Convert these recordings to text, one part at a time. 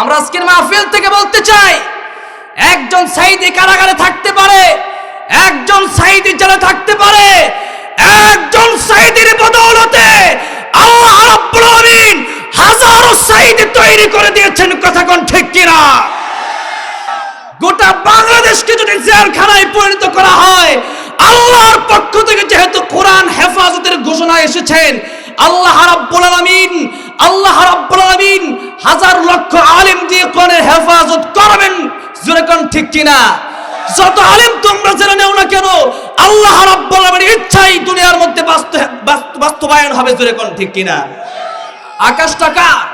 আমরা আজকের মাহফিল থেকে বলতে চাই, একজন সাইদি কারাগারে থাকতে পারে, একজন সাইদি জেলে থাকতে পারে, একজন সাইদির বদৌলতে আল্লাহ রাব্বুল আলামিন হাজারো সাইদি তৈরি করে দিয়েছেন, কথা কোন ঠিক কিনা? গোটা বাংলাদেশকে যদি জেলখানায় পরিণত করা হয়, আল্লাহর পক্ষ থেকে যেহেতু কোরআন হেফাজতের ঘোষণা এসেছেন আল্লাহ রাব্বুল আলামিন, আল্লাহ রাব্বুল আলামিন হাজার লক্ষ আলিম দিয়ে কোরআনের হেফাজত করবেন। যেরকম ঠিক কিনা? যত আলিম তোমরা জেনে নেও না কেন, আল্লাহ রাব্বুল আলামিনের ইচ্ছাই দুনিয়ার মধ্যে বাস্তব বাস্তবায়ন হবে যেরকম ঠিক কিনা? আকাশটা টাকা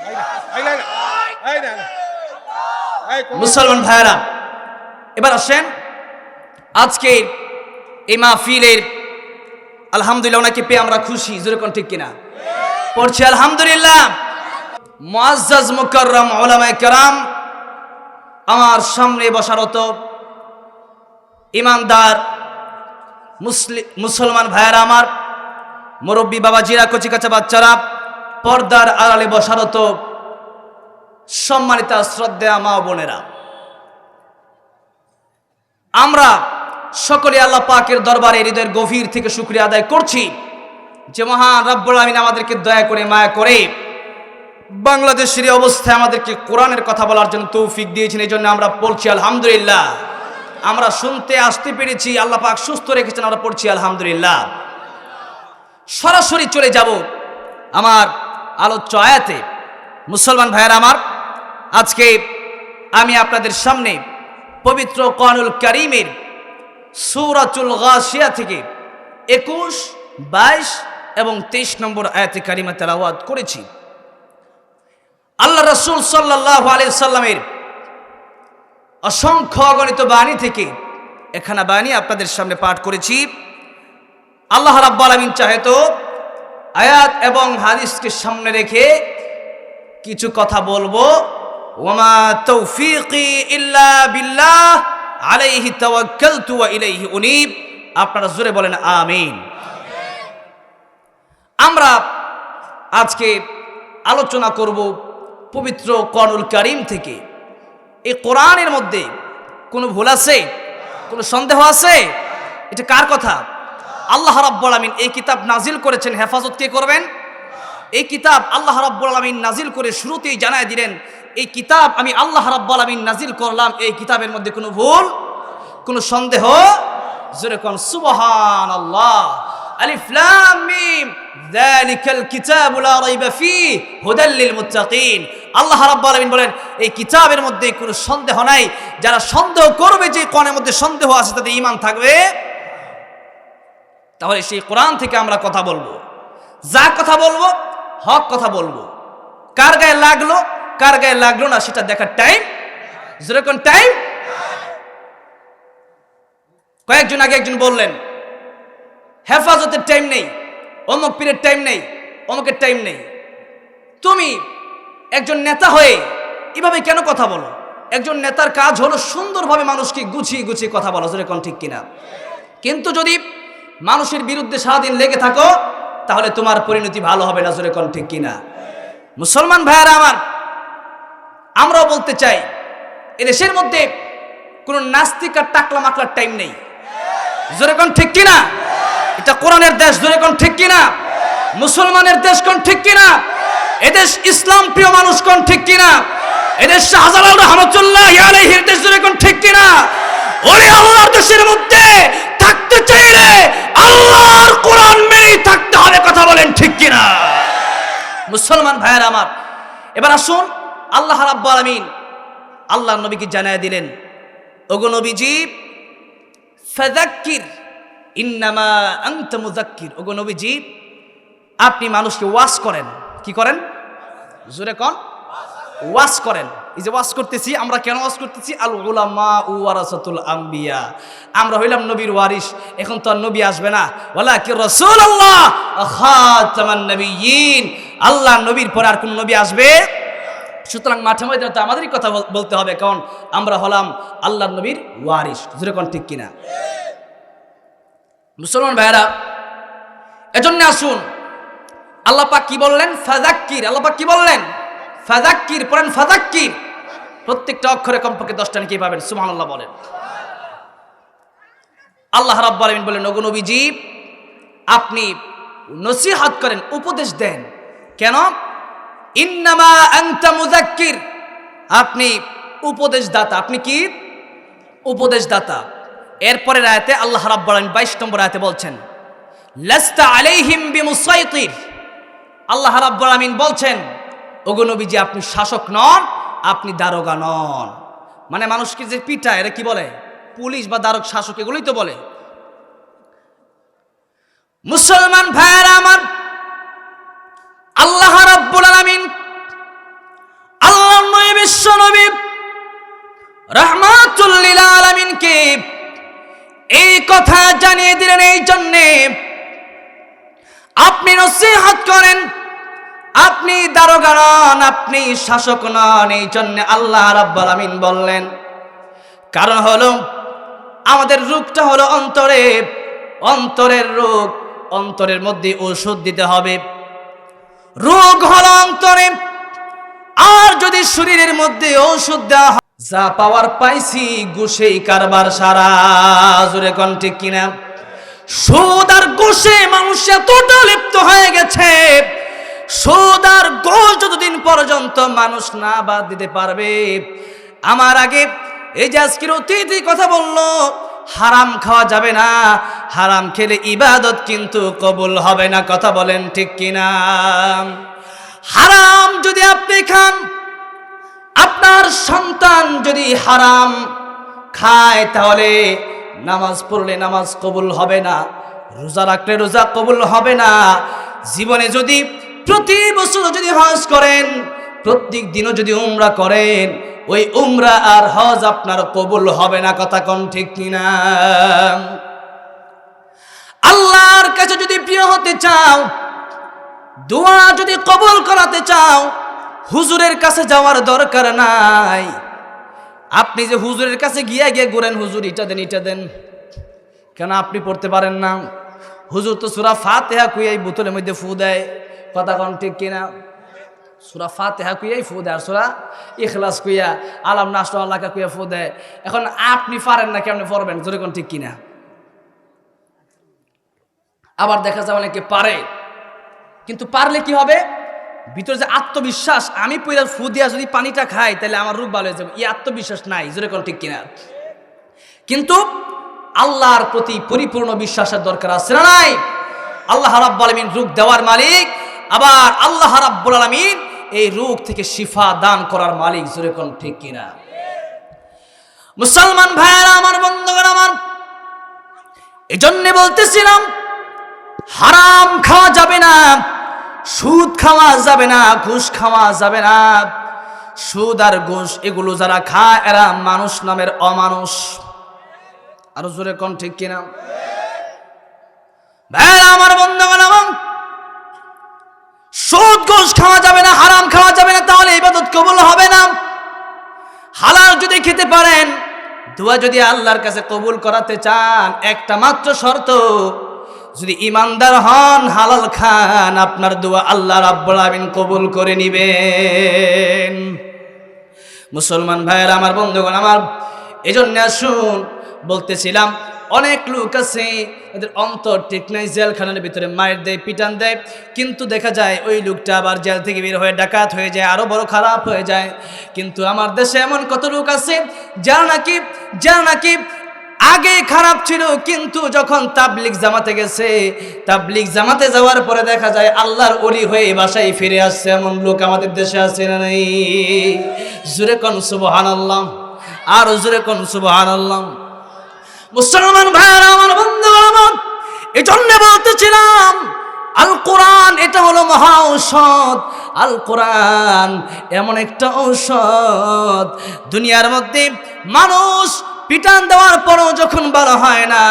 এই না, এই না, এই না। এই কোন- মুসলমান ভাইরা এবার আসেন। আজকে এই মাহফিলের আলহামদুলিল্লাহ ওনাকে পেয়ে আমরা খুশি যেরকম ঠিক কিনা? পড়ছি আলহামদুলিল্লাহ। মুআজ্জাজ মুকাররম ওলামায়ে কেরাম আমার সামনে বসারত ইমানদার মুসলিম মুসলমান ভাইয়ারা আমার মুরব্বী বাবাজিরা কচি কাচা বাচ্চারা, পর্দার আড়ালে বসারত সম্মানিতা শ্রদ্ধা মা বোনেরা। আমরা সকলে আল্লাহ পাকের দরবারে হৃদয়ের গভীর থেকে শুক্রিয়া আদায় করছি যে মহান রব্বুল আমিন আমাদেরকে দয়া করে, মায়া করে বাংলাদেশের অবস্থায় আমাদেরকে কোরআনের কথা বলার জন্য তৌফিক দিয়েছেন। এই জন্য আমরা পড়ছি আলহামদুলিল্লাহ। আমরা শুনতে, আসতে পেরেছি, আল্লাহ পাক সুস্থ রেখেছেন, আমরা পড়ছি আলহামদুলিল্লাহ। সরাসরি চলে যাব আমার আলোচ্য আয়াতে। মুসলমান ভাইয়েরা আমার আজকে আমি আপনাদের সামনে পবিত্র কানুল করিমের সৌরাতুল গাছিয়া থেকে একুশ, বাইশ এবং তেইশ নম্বর আয়াতে কারিমা তেলাওয়াত করেছি। আল্লাহ রসুল সাল্লাহ আলিয়া সাল্লামের অসংখ্য অগণিত বাণী থেকে এখানে বাণী আপনাদের সামনে পাঠ করেছি। আল্লাহ রাব্বাল আমিন চাহে আয়াত এবং হাদিসকে সামনে রেখে কিছু কথা বলব। ওমা তৌফিকি ইল্লা বিল্লাহ, আলাইহি তাওয়াক্কালতু ওয়া ইলাইহি উনীব। আপনারা জোরে বলেন আমিন। আমরা আজকে আলোচনা করব পবিত্র কনুল কারিম থেকে। এই কোরআনের মধ্যে কোনো ভুল আছে? কোনো সন্দেহ আছে? এটা কার কথা? আল্লাহ রাব্বুল আমিন এই কিতাব নাজিল করেছেন। হেফাজত কে করবেন? এই কিতাব আল্লাহ রাব্বুল আমিন নাজিল করে শুরুতেই জানায় দিলেন এই কিতাব আমি আল্লাহ রাব্বুল আমিন নাজিল করলাম, এই কিতাবের মধ্যে কোনো ভুল, কোনো সন্দেহ? যেরকম সুবহান আল্লাহ মিম আল্লাহ বলেন, এই কিতাবের মধ্যে কোনো সন্দেহ নাই। যারা সন্দেহ করবে যে মধ্যে সন্দেহ আছে, তাদের থাকবে। তাহলে সেই কোরআন থেকে আমরা কথা বলব। যা কথা বলব, হক কথা বলব। কার গায়ে লাগল? কার গায়ে লাগল না সেটা দেখার টাইম যেরকম টাইম কয়েকজন আগে একজন বললেন, হেফাজতের টাইম নেই, অমুক পীরের টাইম নেই, অমুকের টাইম নেই। তুমি একজন নেতা হয়ে এভাবে কেন কথা বলো? একজন নেতার কাজ হলো সুন্দরভাবে মানুষকে গুছিয়ে গুছিয়ে কথা বলা যেরকম ঠিক কিনা? কিন্তু যদি মানুষের বিরুদ্ধে সারাদিন লেগে থাকো, তাহলে তোমার পরিণতি ভালো হবে না যেরকম ঠিক কিনা? মুসলমান ভাইয়ারা আমার আমরাও বলতে চাই এ দেশের মধ্যে কোনো নাস্তিক আর টাকলা মাকলার টাইম নেই। যেরকম ঠিক কিনা? এটা কোরআনের দেশ যেরকম ঠিক কিনা? মুসলমানের দেশ কোন ঠিক কিনা? এদেশ ইসলাম প্রিয় মানুষ কোন ঠিক কিনা? এদেশ শাহজালাল রহমতুল্লাহ আলাইহির দেশ কোন ঠিক কিনা? ওই আল্লাহর দেশের মধ্যে থাকতে চাইলে আল্লাহর কোরআন মেনেই থাকতে হবে, কথা বলেন ঠিক কিনা? মুসলমান ভাইয়ের আমার, এবার আসুন আল্লাহ রাব্বুল আলামিন আল্লাহ নবীকে জানায় দিলেন, ওগো নবীজি, ফাযাক্কির, ইন্নামা আনতা মুযাক্কির। ওগো নবীজি, আপনি মানুষকে ওয়াজ করেন। কি করেন? জোরে কন। ওয়াজ করেন। এই যে ওয়াজ করতেছি, আমরা কেন ওয়াজ করতেছি? আল উলামা ওয়ারাসাতুল আম্বিয়া। আমরা হইলাম নবীর ওয়ারিস এখন তো আর নবী আসবে না। ওয়ালা কি রাসূলুল্লাহ খাতামান নবিয়্যিন আল্লাহ নবীর পরে আর কোন নবী আসবে সুতরাং মাঠে ময়দানে তো আমাদেরই কথা বলতে হবে, কারণ আমরা হলাম আল্লাহ নবীর ওয়ারিস যেরকম ঠিক কিনা? মুসলমান ভাইয়েরা, এজন্য আসুন। আল্লাহ পাক কি বললেন? ফাজাক্কির আল্লাহ পাক কি বললেন? ফাজাক্কির পড়েন ফাজাক্কির প্রত্যেকটা অক্ষরে কমপক্ষে দশটা নাকি পাবেন সুমান সুবহানাল্লাহ বলেন। আল্লাহ রাব্বুল আলামিন বলেন ওগো নবীজি, আপনি নসিহত করেন, উপদেশ দেন। কেন? ইন্নামা আনতা মুযাক্কির। আপনি উপদেশদাতা, আপনি কি? উপদেশদাতা। এরপরের আয়াতে আল্লাহ রাব্বুল 22 নম্বর আয়াতে বলছেন, লাস্তা আলাইহিম বিমুসাইতির। আল্লাহ রাব্বুল আলামিন বলছেন, ওগো নবীজি, আপনি শাসক নন, আপনি দারোগা নন। মানে মানুষকে যে পিটা এরা কি বলে? পুলিশ বা দারক শাসক, এগুলোই তো বলে। মুসলমান ভাইয়েরা আমার আল্লাহ রাব্বুল আলামিন আল্লাহ নবী বিশ্ব নবী রহমাতুল লিল আলামিনকে এই কথা জানিয়ে দিলেন এই জন্যে। আপনি নসিহত করেন, আপনি দারোগা নন, আপনি শাসক নন, এই জন্য আল্লাহ রাব্বুল আলামিন বললেন, কারণ হলো আমাদের রোগটা হলো অন্তরে, অন্তরের রোগ অন্তরের মধ্যে ওষুধ দিতে হবে। রোগ হলো অন্তরে আর যদি শরীরের মধ্যে ঔষধ দেওয়া যা পাওয়ার পাইছি গুছেই কারবার সারা। জোরে কোন ঠিক কিনা? সুদ আর গোষে মানুষ এতটা লিপ্ত হয়ে গেছে। সুদ আর গোষ যতদিন পর্যন্ত মানুষ না বাদ দিতে পারবে। আমার আগে এই যে আজকের অতিথি কথা বলল, হারাম খাওয়া যাবে না। হারাম খেলে ইবাদত কিন্তু কবুল হবে না, কথা বলেন ঠিক কিনা? হারাম যদি আপনি খান, আপনার সন্তান যদি হারাম খায়, তাহলে নামাজ পড়লে নামাজ কবুল হবে না, রোজা রাখলে রোজা কবুল হবে না। জীবনে যদি প্রতি বছর যদি হজ করেন, প্রত্যেক দিনও যদি উমরা করেন, ওই উমরা আর হজ আপনার কবুল হবে না, কথা কোন ঠিক কিনা? আল্লাহর কাছে যদি প্রিয় হতে চাও দোয়া যদি কবল করাতে চাও, হুজুরের কাছে যাওয়ার দরকার নাই। আপনি যে হুজুরের কাছে গিয়ে গিয়ে ঘুরেন, হুজুর ইটা দেন ইটা দেন। কেন আপনি পড়তে পারেন না? হুজুর তো সুরা ফাতেহা কুইয়াই বোতলের মধ্যে ফু দেয়। কথা কন ঠিক কিনা? সুরা ফাতেহা কুইয়াই ফু দেয়, আর সুরা ইখলাস কুইয়া, আলাম নাস্ত আল্লাহকা কুইয়া ফু দেয়। এখন আপনি পারেন না, কেমনি পড়বেন? জোরে কোন ঠিক কিনা? আবার দেখা যায় অনেকে পারে। কিন্তু পারলে কি হবে? ভিতরে যে আত্মবিশ্বাস, আমি পয়লা ফু দিয়া যদি পানিটা খাই, তাহলে আমার রূপ ভালো হয়ে যাবে। এই আত্মবিশ্বাস নাই, জোরে কোন ঠিক কিনা? কিন্তু আল্লাহর প্রতি পরিপূর্ণ বিশ্বাসের দরকার আছে না নাই? আল্লাহ রাব্বুল আলামিন রূপ দেওয়ার মালিক, আবার আল্লাহ রাব্বুল আলামিন এই রোগ থেকে শিফা দান করার মালিক, জোরে কোন ঠিক কিনা? মুসলমান ভাইয়েরা, আমার বন্ধুগণ, আমার এজন্য বলতেছিলাম, হারাম খাওয়া যাবে না। সুদ খাওয়া যাবে না, ঘুষ খাওয়া যাবে না। সুদ আর ঘুষ, এগুলো যারা খায়, এরা মানুষ নামের অমানুষ। আরও জোরে কোন ঠিক কিনা? ভাইরা, আমার বন্ধুগণ আমার সুদ, ঘুষ খাওয়া যাবে না, হারাম খাওয়া যাবে না, তাহলে ইবাদত কবুল হবে না। হালাল যদি খেতে পারেন, দোয়া যদি আল্লাহর কাছে কবুল করাতে চান, একটা মাত্র শর্ত যদি ইমানদার হন, হালাল খান, আপনার দোয়া আল্লাহ রাব্বুল আমিন কবুল করে নিবেন। মুসলমান ভাইয়ের, আমার বন্ধুগণ, আমার এজন্য আসুন, বলতেছিলাম, অনেক লোক আছে এদের অন্তর ঠিক নাই, জেলখানার ভিতরে মায়ের দেয়, পিটান দেয়, কিন্তু দেখা যায় ওই লোকটা আবার জেল থেকে বের হয়ে ডাকাত হয়ে যায় আরও বড় খারাপ হয়ে যায়। কিন্তু আমার দেশে এমন কত লোক আছে, যারা নাকি যারা নাকি আগে খারাপ ছিল, কিন্তু যখন তাবলিক জামাতে গেছে তাবলিক জামাতে যাওয়ার পরে দেখা যায় আল্লাহর অলি হয়ে বাসায় ফিরে আসছে। এমন লোক আমাদের দেশে আছে না নেই? জুরে কন সুবহান আল্লাহ আর জুরে কন সুবহান আল্লাহ মুসলমান ভাইয়েরা, আমার বন্ধু আমার এই জন্য বলতেছিলাম আল কোরআন এটা হলো মহা ঔষধ। আল কোরআন এমন একটা ঔষধ। দুনিয়ার মধ্যে মানুষ পিটান দেওয়ার পরও যখন বলা হয় না,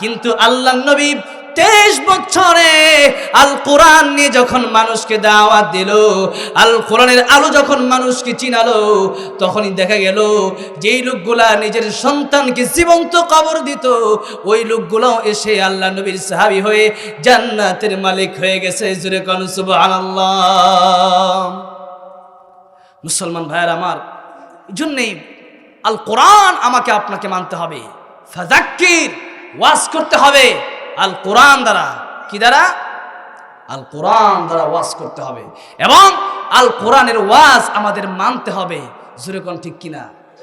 কিন্তু আল্লাহ নবী তেইশ বছরে আল কোরআন নিয়ে যখন মানুষকে দাওয়াত দিল আল কোরআনের আলো যখন মানুষকে চিনালো, তখনই দেখা গেল যেই লোকগুলা নিজের সন্তানকে জীবন্ত কবর দিত, ওই লোকগুলাও এসে আল্লাহ নবীর সাহাবি হয়ে জান্নাতের মালিক হয়ে গেছে। জুরে কন আল্লাহ মুসলমান ভাইয়ের আমার জন্যেই আল কোরআন আমাকে আপনাকে মানতে হবে। ফাজাক্কির ওয়াজ করতে হবে। আল কোরআন দ্বারা, কি দ্বারা? আল কোরআন দ্বারা ওয়াজ করতে হবে। এবং আল কোরআনের ওয়াজ আমাদের মানতে হবে। জোরে কোন ঠিক কিনা?